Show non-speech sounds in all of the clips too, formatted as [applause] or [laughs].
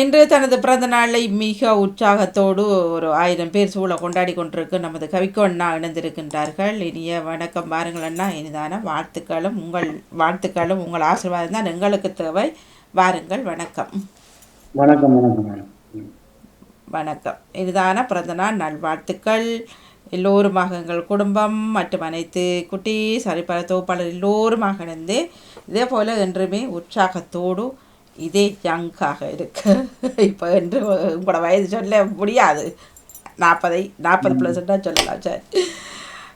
இன்று தனது பிறந்த நாளை மிக உற்சாகத்தோடு ஒரு ஆயிரம் பேர் சூழ கொண்டாடி கொண்டிருக்கு. நமது கவிக்கோ அண்ணா இணைந்திருக்கின்றார்கள். இனிய வணக்கம் பாருங்கள் அண்ணா. இனிதான வாழ்த்துக்களும் உங்கள் வாழ்த்துக்களும் உங்கள் ஆசீர்வாதம் தான் எங்களுக்கு தேவை. வாருங்கள் வணக்கம். வணக்கம் வணக்கம் வணக்கம். இனிதான பிறந்தநாள் நல்வாழ்த்துக்கள். எல்லோருமாக எங்கள் குடும்பம் மற்றும் அனைத்து குட்டி சரிப்பல தொகுப்பாளர் எல்லோருமாக இணைந்து இதே போல் என்றுமே உற்சாகத்தோடு இதே யங்காக இருக்கு. [laughs] இப்போ என்று உங்களோட வயது சொல்ல முடியாது. நாற்பதை நாற்பது ப்ளஸ்ட்டாக சொல்லலாம் சார்.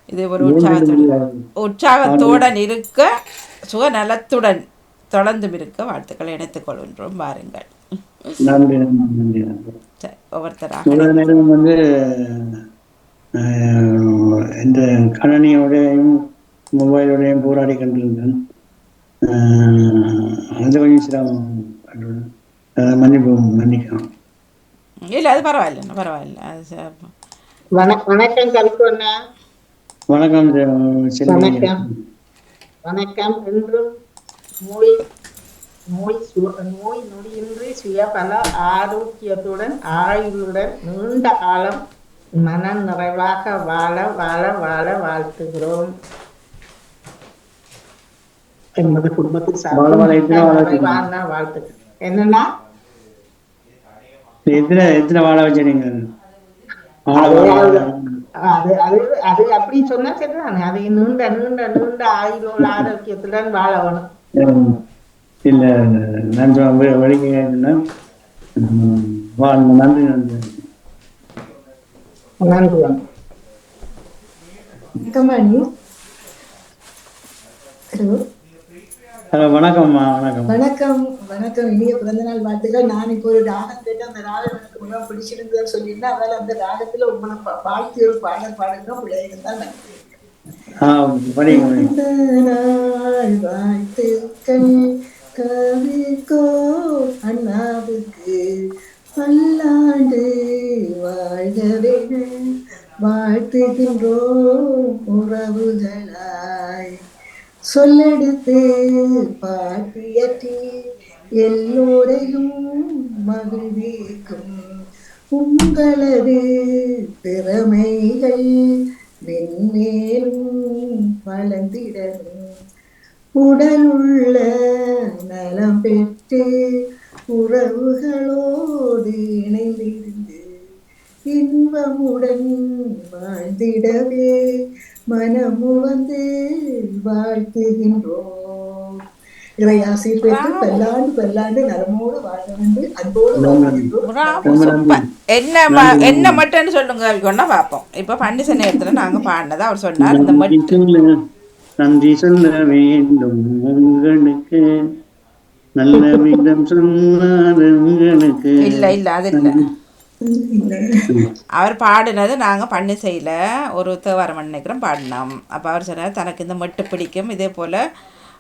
இதே ஒரு உற்சாகத்துடன் உற்சாகத்துடன் இருக்க சுகநலத்துடன் தொடர்ந்தும் இருக்க வாழ்த்துக்களை இணைத்துக் கொள்கின்றோம். சரி ஒவ்வொருத்தராக. வந்து இந்த கணனியோடையும் மொபைலோடையும் போராடி கொண்டிருந்தேன். கொஞ்சம் சிரமம் அஹ், மன்னிப்பு மன்னிக்கலாம் இல்லை அது பரவாயில்ல பரவாயில்ல. வணக்கம் கவிக்கோண்ணா வணக்கம் வணக்கம். வணக்கம் என்றும் நோய் நோய் நோய் நொடியின்றி சுயபல ஆரோக்கியத்துடன் ஆயுளுடன் நீண்ட காலம் மன நிறைவாக வாழ வாழ வாழ வாழ்த்துகிறோம். எமது குடும்பத்தில் வாழ வாழ எத்தனை வாழ வச்சீங்க? நிறைவான வாழ்த்துக்கள். என்னன்னா? எத்தனை எத்தனை வாழ வச்சிருங்க அது அது அப்படி சொன்னா சரிதானே அது நீண்ட நீண்ட நீண்ட ஆயுளோட ஆரோக்கியத்துடன் வாழ வேணும். இல்ல நான் சொ- வெ- வெளியே இருந்தேன். உம், வாழ்க நன்றி நன்றி. ஹலோ. ஹலோ வணக்கம்மா வணக்கம் வணக்கம் வணக்கம். இனிய பிறந்தநாள் வாழ்த்துக்கள். நான் இப்போ ஒரு ராகம் கேட்டு அந்த ராகம் எனக்கு மிகவும் பிடிச்சிருந்ததுன்னு சொல்லியிருந்தேன். அதனால அந்த ராகத்துல உங்களை வாழ்த்து ஒரு பாடல் பாடுங்க பிள்ளைங்க தான் நன்றி வாழ்த்துக்கள். கவிக்கோ அண்ணாவுக்கு பல்லாண்டு வாழ்கவென வாழ்த்துகின்றோம் உறவுகளாய். சொல்லெடுத்து பாட்டியற்றி எல்லோரையும் மகிழ்விக்கும் உங்களது திறமைகள் மென்மேலும் வளர்ந்திடணும். உடலுள்ள நலம் பெற்று உறவுகளோடு இணைந்திருந்து இன்பமுடன் வாழ்ந்திடவே மனமு வந்து வாழ்த்துகின்றோம் இறையாசி பெற்று பல்லாண்டு பல்லாண்டு நலமோடு வாழ வேண்டும் அன்போடு. என்ன என்ன மட்டும்னு சொல்லுங்க பார்ப்போம். இப்போ பண்டிசை நேரத்தில் நாங்கள் பாடினதை அவர் சொன்னார். இந்த மட்டும் நன்றி சொல்ல வேண்டும் உங்களுக்கு. நல்ல விதம் சொன்னார் உங்களுக்கு. இல்லை இல்லை அது இல்லை. அவர் பாடினது நாங்கள் பன்னிசையில் ஒரு தேவாரம் நினைக்கிறோம் பாடினோம். அப்போ அவர் சொன்னார் தனக்கு இந்த மட்டு பிடிக்கும். இதே போல்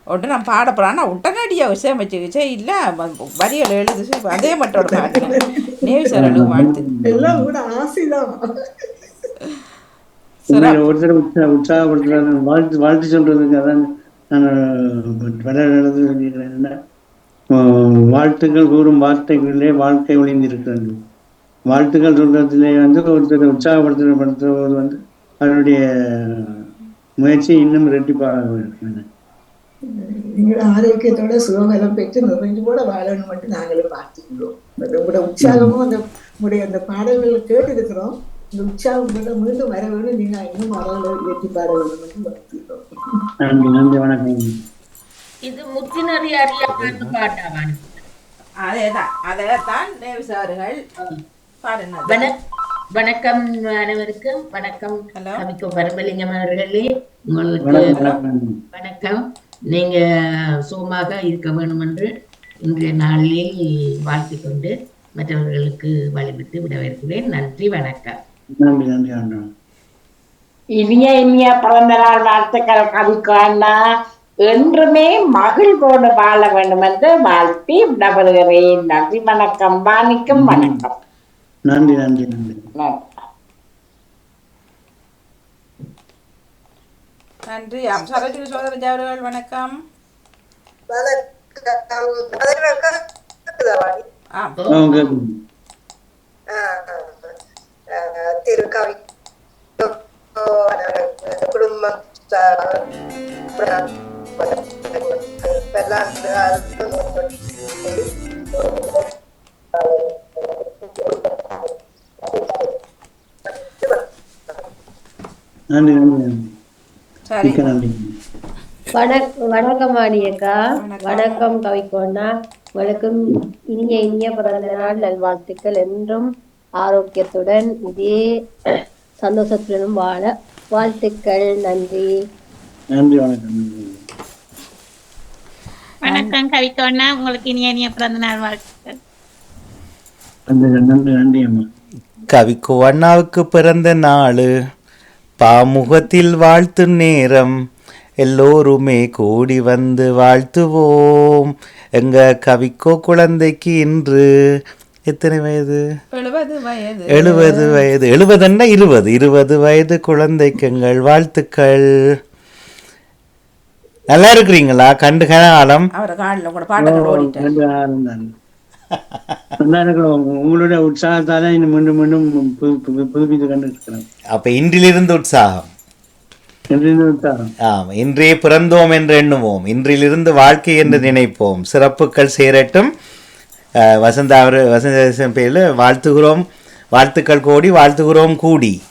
ஒன்று நான் பாட போகிறேன் ஆனால் உடனடியாக விஷயம் வச்சுக்கிச்சே இல்லை வரிகள் எழுது அதே மட்டோட பாடினேன் நேவி சார் எழுது வாழ்த்து. எல்லாம் கூட ஆசைதான். ஒருத்தர் உற்சா- உற்சாகப்படுத்துறாரு. வாழ்த்து வாழ்த்து சொல்றதுக்கு அதான் நான் சொல்லியிருக்கிறேன் வாழ்த்துக்கள் கூறும் வார்த்தைகளிலே வாழ்க்கை ஒளிந்திருக்கிறது. வாழ்த்துக்கள் சொல்றதுலே வந்து ஒருத்தர் உற்சாகப்படுத்துறப்படுத்துவது வந்து அதனுடைய முயற்சி இன்னும் ரெட்டிப்பாக இருக்கிறது. நீங்கள் ஆரோக்கியத்தோட சுகபலம் பெற்று நிறைஞ்சு கூட வாழணும் மட்டும் நாங்களும் பார்த்துக்கிறோம். உங்களோட உற்சாகமும் அந்த உங்களுடைய அந்த பாடல்களை கேட்டு இருக்கிறோம் இந்த உற்சாகம் கூட மீண்டும் வர வேணும் நீங்க இன்னும் பாடல்களை ஏற்றி பாட வேண்டும் மட்டும் வாழ்த்துக்கிறோம் நன்றி நன்றி வணக்கம். இது முத்தினறி அறிய பாட்டு பாட்டாவான் அதே தான் அதே வணக்கம் அனைவருக்கும். வணக்கம். கவிக்கு பரமலிங்கம் அவர்களே. உங்களுக்கு வணக்கம் நீங்க சுகமாக இருக்க வேண்டும் என்று இன்றைய நாளில் வாழ்த்திக் கொண்டு மற்றவர்களுக்கு வழிவிட்டு விடவிருக்கிறேன் நன்றி வணக்கம். நன்றி நன்றி வணக்கம் இனிய இனிய பிறந்த நாள் வாழ்த்துக்கள் கவிக்கானா என்றுமே மகிழ்வோடு வாழ வேண்டும் என்று வாழ்த்தி விடப்படுகிறேன் நன்றி வணக்கம். வாணிக்கும் வணக்கம். நன்றி நன்றி நன்றி. நன்றி. நன்றி. ஆம் சரோஜினி சோதரன் அவர்கள் வணக்கம். ஆ. அவங்க திருக்கவி குடும்பம் நன்றி நன்றி நன்றி நன்றி. வணக் வணக்கம் அக்கா. வணக்கம். வணக்கம் கவிக்கோண்ணா உங்களுக்கும் இனிய இனிய பிறந்த நாள் நல்வாழ்த்துக்கள் என்றும் ஆரோக்கியத்துடன் இதே சந்தோஷத்துடனும் வாழ வாழ்த்துக்கள். நன்றி. நன்றி வணக்கம் வணக்கம் கவிக்கோண்ணா உங்களுக்கு இனிய இனிய பிறந்த நாள் வாழ்த்துக்கள். நன்றி நன்றி நன்றி அம்மா. கவிக்கு அண்ணாவுக்கு பிறந்த நாள். பாமுகத்தில் வாழ்த்து நேரம். எல்லோருமே கூடி வந்து வாழ்த்துவோம். எங்க கவிக்கோ குழந்தைக்கு இன்று எத்தனை வயது? எழுபது வயது. எழுபது வயது. எழுபதுன்னா இருபது. இருபது வயது குழந்தைக்கு எங்கள் வாழ்த்துக்கள். நல்லா இருக்கிறீங்களா? கண்டு காலம் நல்லா இருக்கிறோம் உங்களுடைய உற்சாகத்தால இன்னும் மீண்டும் மீண்டும் புது- புது- புதுப்பித்து கண்டு இருக்கிறோம் அப்ப இன்றிலிருந்து உற்சாகம். இன்றே பிறந்தோம் என்று எண்ணுவோம். இன்றிலிருந்து வாழ்க்கை என்று நினைப்போம். சிறப்புகள் சேரட்டும். வசந்தா அவர் வசந்த பேரில் வாழ்த்துகிறோம். வாழ்த்துக்கள் கோடி வாழ்த்துகிறோம் கூடி.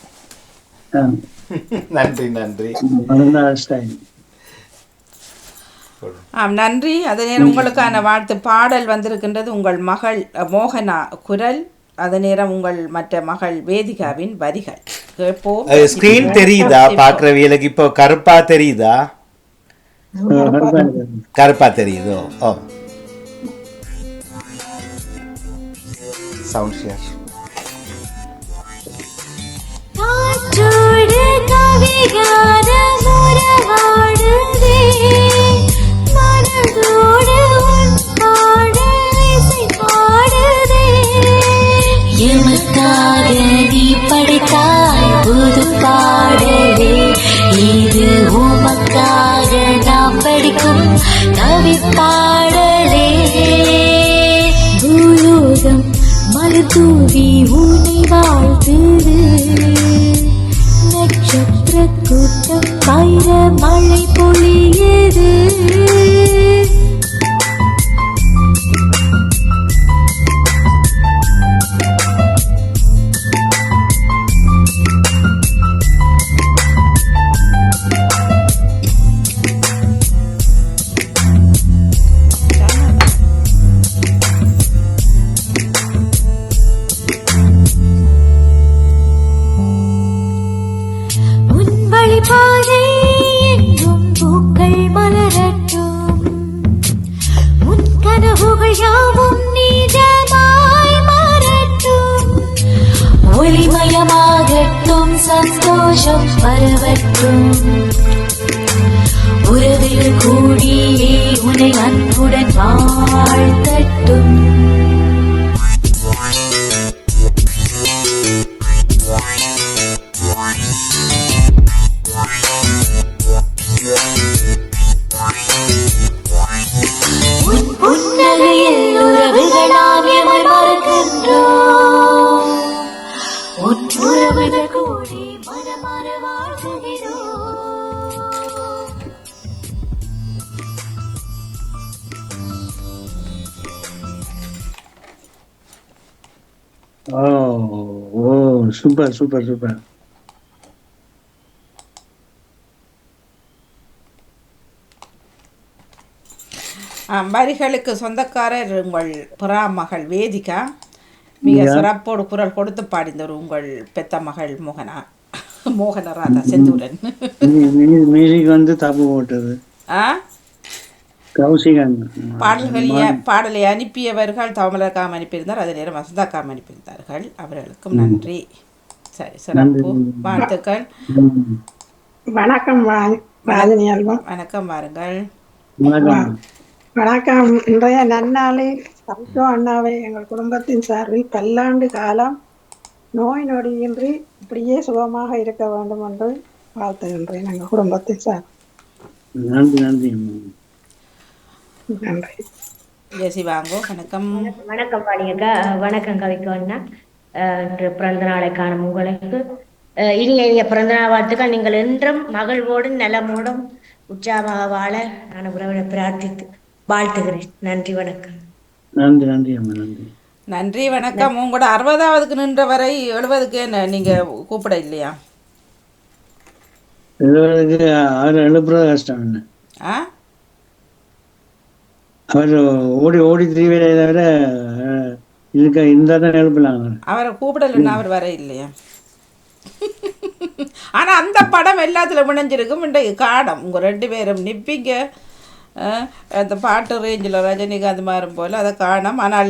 [laughs] நன்றி நன்றி. நன்றி. அதே நேரம் உங்களுக்கான வாழ்த்து பாடல் வந்திருக்கின்றது உங்கள் மகள் மோகனா குரல். அதே நேரம் உங்கள் மற்ற மகள் வேதிகாவின் வரிகள். கேட்போம். ஸ்கிரீன் தெரியுதா? பார்க்குறவியலுக்கு இப்போ கருப்பா தெரியுதா? கருப்பா தெரியுதோ. ஓ. சவுண்ட் ஷேர் காற்றோடு கவிகார முறவாடுதே から One. சூப்பர் சூப்பர் சூப்பர் வரிகளுக்கு சொந்தக்காரர் உங்கள் புறா மகள் வேதிகா. மிக சிறப்போடு குரல் கொடுத்து பாடிந்தவர் உங்கள் பெத்த மகள் மோகனா மோகன ராதா செந்தூரன். மியூசிக் வந்து தப்பு போட்டது. ஆ? கௌசிகன். பாடல்கள் ஏ- பாடலை அனுப்பியவர்கள் தவமலர்காம் அனுப்பியிருந்தார் அதே நேரம் வசந்தாக்காம் அனுப்பியிருந்தார்கள். அவர்களுக்கும் நன்றி. சரி சிறப்பு. வாழ்த்துக்கள். வணக்கம் ராஜினி அல்வம் வணக்கம் வாருங்கள். வணக்கம். இன்றைய நன்னாளில் சப்தோ அண்ணாவை எங்கள் குடும்பத்தின் சார்பில் பல்லாண்டு காலம் நோய் நொடியின்றி இப்படியே சுகமாக இருக்க வேண்டும் என்று வாழ்த்துகின்றேன் எங்கள் குடும்பத்தின் சார் நன்றி நன்றி நன்றி. ஜெசி வாங்கோ வணக்கம். வணக்கம் பாடியக்கா வணக்கம் கவிக்கு அண்ணா. இன்று பிறந்த நாளை காணும் உங்களுக்கு. அஹ் இனிய இனிய பிறந்த நாள் வாழ்த்துக்கள். நீங்கள் என்றும் மகிழ்வோடும் நலமோடும் உற்சாகமாக வாழ நான் உறவினை பிரார்த்தித்து வாழ்த்துகிறேன். நன்றி வணக்கம். நன்றி நன்றி அம்மா நன்றி. நன்றி வணக்கம். உங்களோட அறுபதாவதுக்கு நின்ற வரை எழுபதுக்கு என்ன நீங்க கூப்பிட இல்லையா? எழுபதுக்கு அவர் எழுப்புறது கஷ்டம் என்ன? ஆ? அவர் ஓடி ஓடி திரிவதை தவிர அஹ், இதுக்கு இந்த தான் எழுப்பலாம் அவர் கூப்பிடலைன்னா அவர் வர இல்லையா? ஆனா அந்த படம் எல்லாத்துல விணைஞ்சிருக்கும். இன்றைக்கு காணும் உங்க ரெண்டு பேரும் நிப்பீங்க. அஹ், அந்த பாட்டு ரேஞ்சில் ரஜினிகாந்த் மாறும் போல் அதை காணும். ஆனால்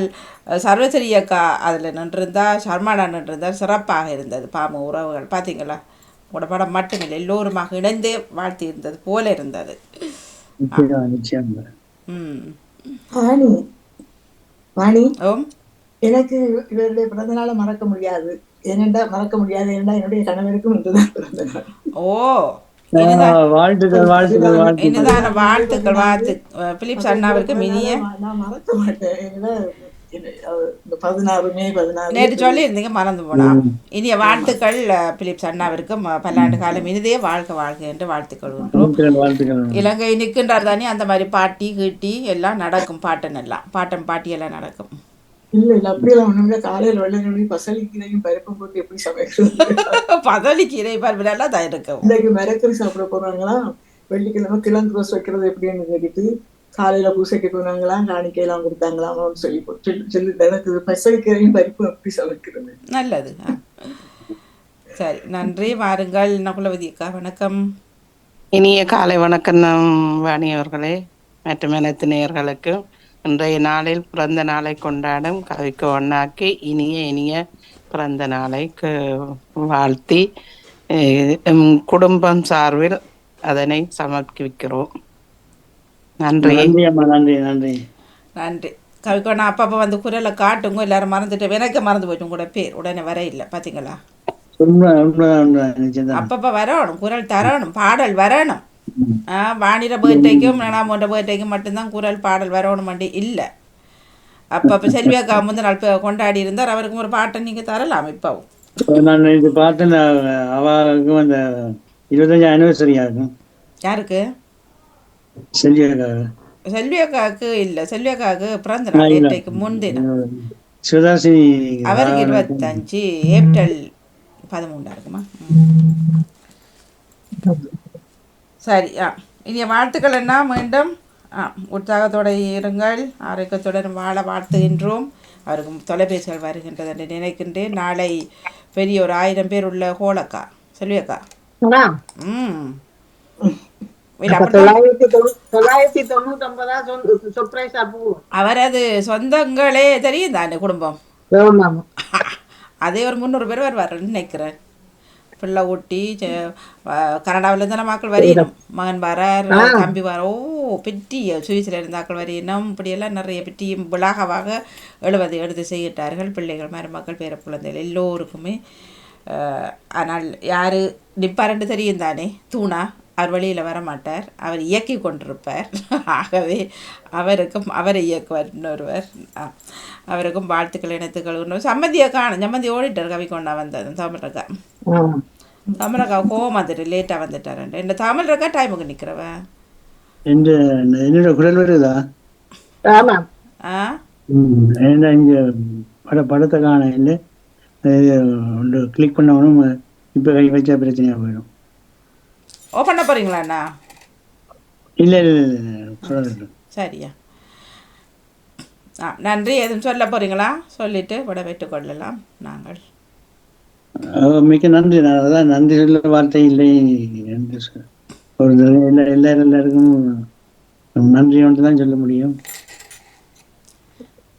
சர்வசரி அக்கா அதில் நின்றிருந்தா சர்மானா நின்றிருந்தா சிறப்பாக இருந்தது. பாம உறவுகள். பார்த்தீங்களா உங்களோட படம் மட்டுமில்லை எல்லோருமாக இணைந்தே வாழ்த்தி இருந்தது. போல இருந்தது ம். வாணி வாணி. ஓம். எனக்கு இவருடைய பிறந்த நாளை மறக்க முடியாது. ஏனென்றா மறக்க முடியாது. ஏனென்றா என்னுடைய கணவருக்கும் இன்றுதான் பிறந்த நாள் ஓ வாழ்த்துக்கள் வாழ்த்துக்கள் வாழ்த்துக்கள். இனிதான வாழ்த்துக்கள் வாழ்த்து பிலிப்ஸ் அண்ணாவிற்கு மினிய. நான் மறக்க மாட்டேன். நேற்று சொல்லியிருந்தீங்க மறந்து போனா. இனிய வாழ்த்துக்கள் பிலிப்ஸ் அண்ணாவிற்கும் பல்லாண்டு காலம் இனிதே வாழ்க வாழ்க என்று வாழ்த்துக்கள் இலங்கை நிற்கின்றார் தானே அந்த மாதிரி பாட்டி கீட்டி எல்லாம் நடக்கும் பாட்டன் எல்லாம் பாட்டம் பாட்டி எல்லாம் நடக்கும். இல்ல இல்ல அப்படியெல்லாம் ஒண்ணுமில்ல காலையில வெள்ளை பசலிக்கீரையும் பருப்பும் போட்டு எப்படி சமைக்கிறது? [laughs] பதலிக்கு இறை பார்வையெல்லாம் தான் இருக்கும் இன்னைக்கு மிரக்கறி சாப்பிட போறாங்களாம் வெள்ளிக்கிழமை கிழங்கு ரோஸ் வைக்கிறது எப்படின்னு கேட்டுட்டு காலையில பூசைக்கு போனாங்களாம் காணிக்கையெல்லாம் கொடுத்தாங்களாம் சொல்லி சொல்லி- சொல்லி எனக்கு பசலிக்கீரையும் பருப்பும் எப்படி சமைக்கிறது? நல்லது. சரி நன்றி. வாருங்கள். நகுலவதி அக்கா வணக்கம். இனிய காலை வணக்கம் நம் வாணி அவர்களே மற்றும் அனைத்து நேயர்களுக்கு இன்றைய நாளில் பிறந்த நாளை கொண்டாடும் கவிக்கு ஒண்ணாக்கி இனிய இனிய பிறந்த நாளை கு- வாழ்த்தி குடும்பம் சார்பில் அதனை சமர்ப்பிக்கிறோம். நன்றி. நன்றி அம்மா நன்றி நன்றி. நன்றி. கவிக்கோண்ணா அப்பப்போ வந்து குரலை காட்டுங்க எல்லாரும் மறந்துட்டு எனக்கு மறந்து போச்சு உங்களோட பேர். உடனே வர இல்லை பார்த்தீங்களா அப்பப்போ வரணும் குரல் தரணும் பாடல் வரணும். ஆ வாணிர பேர்டைக்கும் நானாமோட பேர்டைக்கும் மட்டும்தான் குரல் பாடல் வரணும் மண்டி இல்லை அப்பப்போ செல்வியாக்கா முந்தின நாள் கொண்டாடி இருந்தார் அவருக்கும் ஒரு பாட்டை நீங்கள் தரலாம் இப்போவும் இப்ப நான் இது பார்த்தேன் அவருக்கும் அந்த இருபத்தஞ்சு அனிவர்சரி ஆகும் யாருக்கு செல்வியாக்காக செல்வியக்காவுக்கு இல்லை செல்வியக்காவுக்கு பிறந்த நாள். நேற்றைக்கு முன்தினம் சுதாசினி அவருக்கு இருபத்தஞ்சு ஏப்ரல் பதிமூன்றா இருக்குமா. சரி ஆ. இனிய வாழ்த்துக்கள் என்ன மீண்டும் ஆ உற்சாகத்தோடு இருங்கள். ஆரோக்கியத்துடன் வாழ வாழ்த்துகின்றோம். அவருக்கு தொலைபேசிகள் வருகின்றது என்று நினைக்கின்றேன். நாளை பெரிய ஒரு ஆயிரம் பேர் உள்ள ஹோலக்கா. செல்வியக்கா. ம். அவரது சொந்தங்களே தெரியும் தானே குடும்பம்? அதே ஒரு முந்நூறு பேர் வருவாருன்னு நினைக்கிறேன். பிள்ளை ஊட்டி கனடாவில் தானே மக்கள் வரையணும் மகன் வரார். தம்பி வர ஓ பெட்டிய சுவிஸில் இருந்தாக்கள் வரையணும் இப்படியெல்லாம் நிறைய பெட்டியும் விழாகவாக எழுபது எடுத்து செய்யிட்டார்கள். பிள்ளைகள் மருமக்கள் பேர குழந்தைகள் எல்லோருக்குமே. ஆனால் யார்? நிப்பாருன்னு தெரியும் தானே? தூணா? அவர் வெளியில் வர மாட்டார் அவர் இயக்கி கொண்டிருப்பார். [laughs] ஆகவே அவருக்கும் அவரை இயக்குவார் இன்னொருவர். அவருக்கும் வாழ்த்துக்கள் இணைத்துக்கள் சம்மந்தியை காணும். சம்மந்தி ஓடிட்டார் கவி கொண்டா வந்தது தமிழக்கா தமிழக்கா கோவம் வந்துட்டு லேட்டாக வந்துட்டாருண்டு இந்த தமிழக்கா டைமுக்கு நிற்கிறவ எந்த என்னோட குரல் வருதா? ஆமா. ஆ? ம், ஏன்னா இங்க பட படத்தை காண இல்லை ஒன்று கிளிக் பண்ணவனும் இப்போ கை வச்சா பிரச்சனையாக போயிடும். ஓ பண்ண போகிறீங்களாண்ணா இல்லை இல்லை இல்லை சரியா. ஆ நன்றி. எதுவும் சொல்ல போகிறீங்களா சொல்லிட்டு விட கொள்ளலாம். நாங்கள் மிக்க நன்றி. நான் அதான் நன்றி சொல்ல வார்த்தை இல்லை என்று ஒரு எல்லா எல்லாரும் எல்லாருக்கும் நன்றி ஒன்று தான் சொல்ல முடியும்.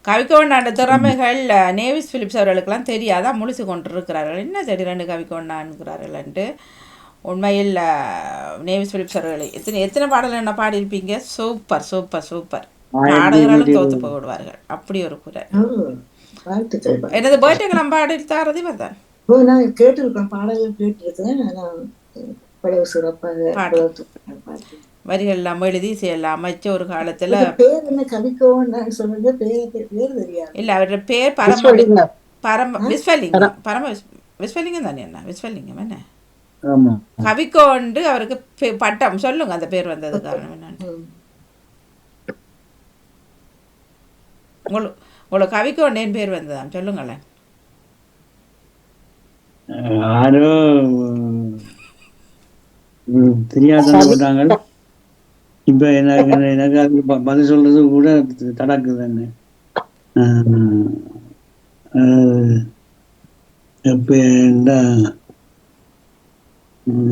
கவிக்கொண்டாண்ட திறமைகள் நேவிஸ் பிலிப்ஸ் அவர்களுக்கெல்லாம் தெரியாதான் முழிச்சு கொண்டிருக்கிறார்கள். என்ன திடீரெண்டு கவிக்கொண்டான்கிறார்கள்ன்ட்டு உண்மையில் நேவிஸ் பிலிப்ஸ் அவர்கள் எத்தனை எத்தனை பாடல் என்ன பாடியிருப்பீங்க? Super super super. பாடகர்களும் தோத்து போய்விடுவார்கள் அப்படி ஒரு குரல். வாழ்த்துக்கள். எனது பேர்ட்டேக்கெல்லாம் பாடி தாரதி வந்தான் ஓ நான் கேட்டிருக்கேன் பாடல்கள் கேட்டிருக்கேன். ஆனா படகு சிறப்பாக வரிகள் எல்லாம் எழுதி எல்லாம் அமைச்சு ஒரு காலத்தில் அவரோட பேர் என்ன கவிக்கோன்னு சொல்றது பேர் பேர் தெரியாது. இல்லை அவருடைய பேர் பரம விஸ்வலிங்கம். பரம விஸ்வலிங்கம். பரம விஸ்- விஸ்வலிங்கம் தானே என்ன? விஸ்வலிங்கம் என்ன? கவிக்கோண்டு அவருக்கு பே- பட்டம். சொல்லுங்க அந்த பேர் வந்தது காரணம் என்னன்னு. உங்களுக்கு உங்களுக்கு கவிக்கோண்டேன் பேர் வந்ததாம். சொல்லுங்களேன். யாரோ தெரியாதவங்க போட்டாங்க இப்ப எனக்கு எனக்கு ப- பதில் சொல்றது கூட தடக்கு தானே எப்ப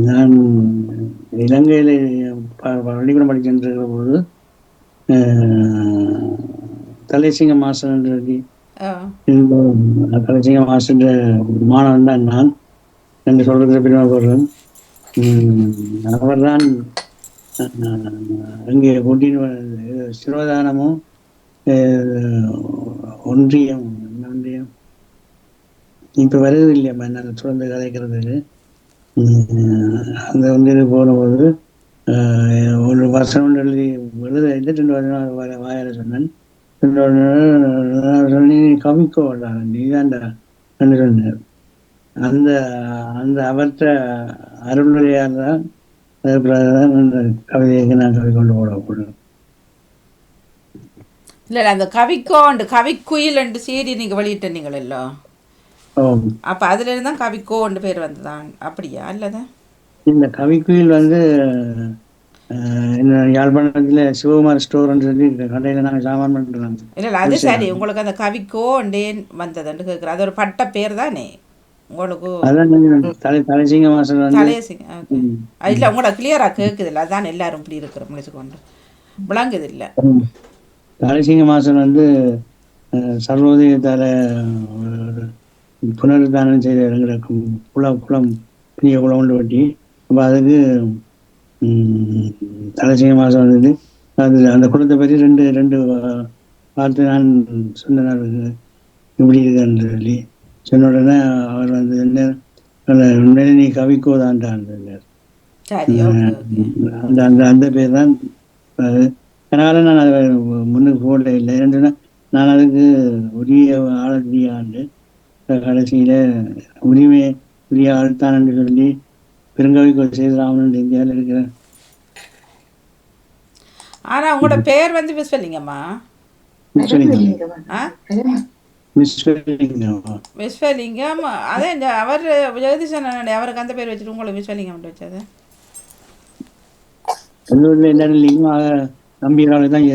நான் இலங்கையில பள்ளிக்கூடம் படிக்கின்ற போது ஆஹ், தலைசிங்க மாஸ்டர் சொல்லி கடைசியாக கலைச்சிங்க மாணவன் தான் நான். என்று சொல்றது பெருமைப்படுறேன் அவர் தான் அங்கே கொண்டின சிறுவதானமும் ஒன்றியம் ஒன்றியம். இப்ப வருது இல்லையா என்னால் தொடர்ந்து கதைக்கிறதுக்கு அந்த ஒன்றியம் போனபோது ஆஹ், ஒரு வருஷம் எழுதி எழுத ரெண்டு வருஷம் வர சொன்னேன். சொல்லி கவிக்கோ நீதான்டா என்று சொன்னார் அந்த அந்த அவற்ற அருளுரையால் தான் அந்த கவிதைக்கு நான் கவி கொண்டு போடக்கூடும் இல்லை அந்த கவிக்கோண்டு கவிக்குயில் என்று சீடி நீங்கள் வெளியிட்டீங்களோ. அப்போ அதுல இருந்து தான் கவிக்கோண்டு பேர் வந்ததான். அப்படியா? அல்லதா இந்த கவிக்குயில் வந்து யாழ்ப்பாணத்துல சிவகுமார் ஸ்டோர்னு சொல்லி கடையில் நாங்கள் சாமான் பண்ணுறோம் இல்லை அது சரி. உங்களுக்கு அந்த கவிக்கோண்டேன் வந்ததுன்னு கேட்குறேன் அது ஒரு பட்ட பேர் தானே? உங்களுக்கு அதான் நீங்க தலை தலைசிங்க மாசம் ஓகே இல்லை உங்களோட கிளியராக கேட்குது இல்லை அதான் எல்லாரும் இப்படி இருக்கிற முடிச்சுக்கொண்டு விளங்குது இல்லை தலைசிங்க மாசம் வந்து அஹ், சர்வோதய தலை புனருத்தானம் செய்த இடங்களை கு- குளம் குளம் பெரிய குளம் கொண்டு வெட்டி அப்போ அதுக்கு மாசம் வந்தது அது அந்த குளத்தை பற்றி ரெண்டு ரெண்டு வார்த்தை நான் சொன்னேன். அவருக்கு இப்படி இருக்குன்னு சொல்லி சொன்ன உடனே அவர் வந்து என்ன "அல்ல, உண்மையிலே நீ ஓகே அந்த அந்த அந்த பேர் தான் அது. அதனால நான் அதை முன்னுக்கு போடல இல்லை ஏன்னா நான் அதுக்கு உரிய ஆண்டு கடைசியில உரிமை உரிய என்று சொல்லி பெருங்கவிக்கு செய்தராமன் இந்தியாவில் இருக்கிறேன் ஆனா உங்களோட பேர் வந்து விஸ்வலிங்கம்மா விஸ்வலிங்கம் அதே இந்த அவர் அண்ணாடே, அவருக்கு அந்த பேர் வச்சுட்டு உங்களுக்கு விஸ்வலிங்கம் வச்சது. நம்பியராக தான்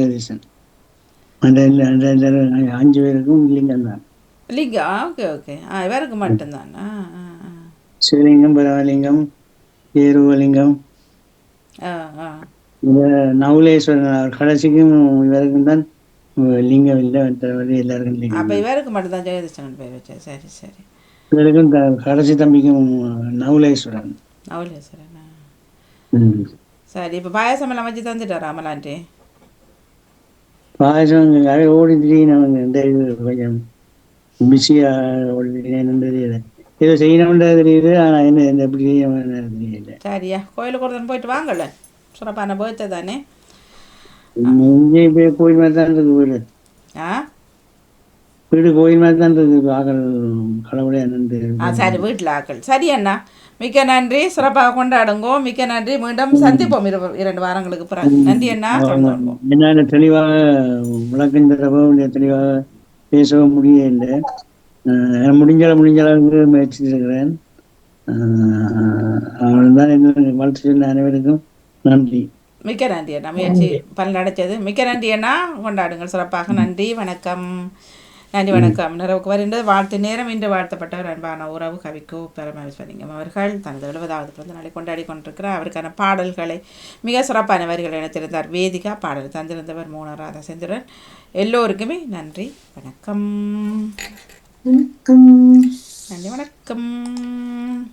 அஞ்சு பேருக்கும் லிங்கம் தான். லிங்கம்? Okay okay. ஆ இவருக்கு மட்டும்தான். சிவலிங்கம் பரவலிங்கம் ஏருவலிங்கம். ஆ. நவுலேஸ்வரன் கடைசிக்கும் இவருக்கும் தான் லிங்கம் இல்லை எல்லாருக்கும் லிங்கம் அப்போ இவருக்கு மட்டும்தான் ஜெகதீசன் பேர் வச்சது சரி சரி. இவருக்கும் கடைசி தம்பிக்கும் நவுலேஸ்வரன் நவலேஸ்வரன். சரி இப்போ பாயாசம் எல்லாம் வச்சு தந்துட்டாரா அமலாண்டி பாயசம் நிறைய ஓடி திடீர்னு அவங்க இந்த இது கொஞ்சம் பிஸியா ஓடி திடீர்னு தெரியல. ஏதோ செய்யணும்ன்றது தெரியுது ஆனா என்ன எப்படி தெரியல. சரியா கோயிலுக்கு ஒருத்தன் போயிட்டு வாங்கல சிறப்பான போய்த்து தானே இங்கே போய் கோயில் மாதிரி தான் இருக்கு வீடு ஆ வீடு கோயில் மாதிரி தான் இருக்கு ஆகல் கடவுளே என்னன்னு ஆ சரி வீட்டில் ஆக்கள் சரி அண்ணா மிக்க நன்றி சிறப்பாக கொண்டாடுங்கோ மிக்க நன்றி மீண்டும் சந்திப்போம் இரு இரண்டு வாரங்களுக்கு பிறகு நன்றி அண்ணா. என்னால தெளிவாக விளக்கம் தரவோ தெளிவாக பேசவோ முடியல அஹ் முடிஞ்ச முடிஞ்ச அளவுக்கு முயற்சி இருக்கிறேன் அவ்வளோதான் என்ன வாழ்த்து சொன்ன அனைவருக்கும் நன்றி. மிக்க நன்றி அண்ணா. முயற்சி பலன் அடைச்சது மிக்க நன்றி அண்ணா. கொண்டாடுங்கள் சிறப்பாக. நன்றி. வணக்கம். நன்றி வணக்கம். நிறைவுக்கு வருகின்றது வாழ்த்து நேரம். இன்று வாழ்த்தப்பட்டவர் அன்பான உறவு கவிக்கோ பரமேஸ்வரிங்கம் அவர்கள். தனது எழுபதாவது பிறந்த நாளை கொண்டாடி கொண்டிருக்கிறார். அவருக்கான பாடல்களை மிக சிறப்பான வரிகளை இணைத்திருந்தார். வேதிகா பாடல் தந்திருந்தவர் மோன ராதாசேந்திரன். எல்லோருக்குமே நன்றி. வணக்கம். நன்றி. வணக்கம்.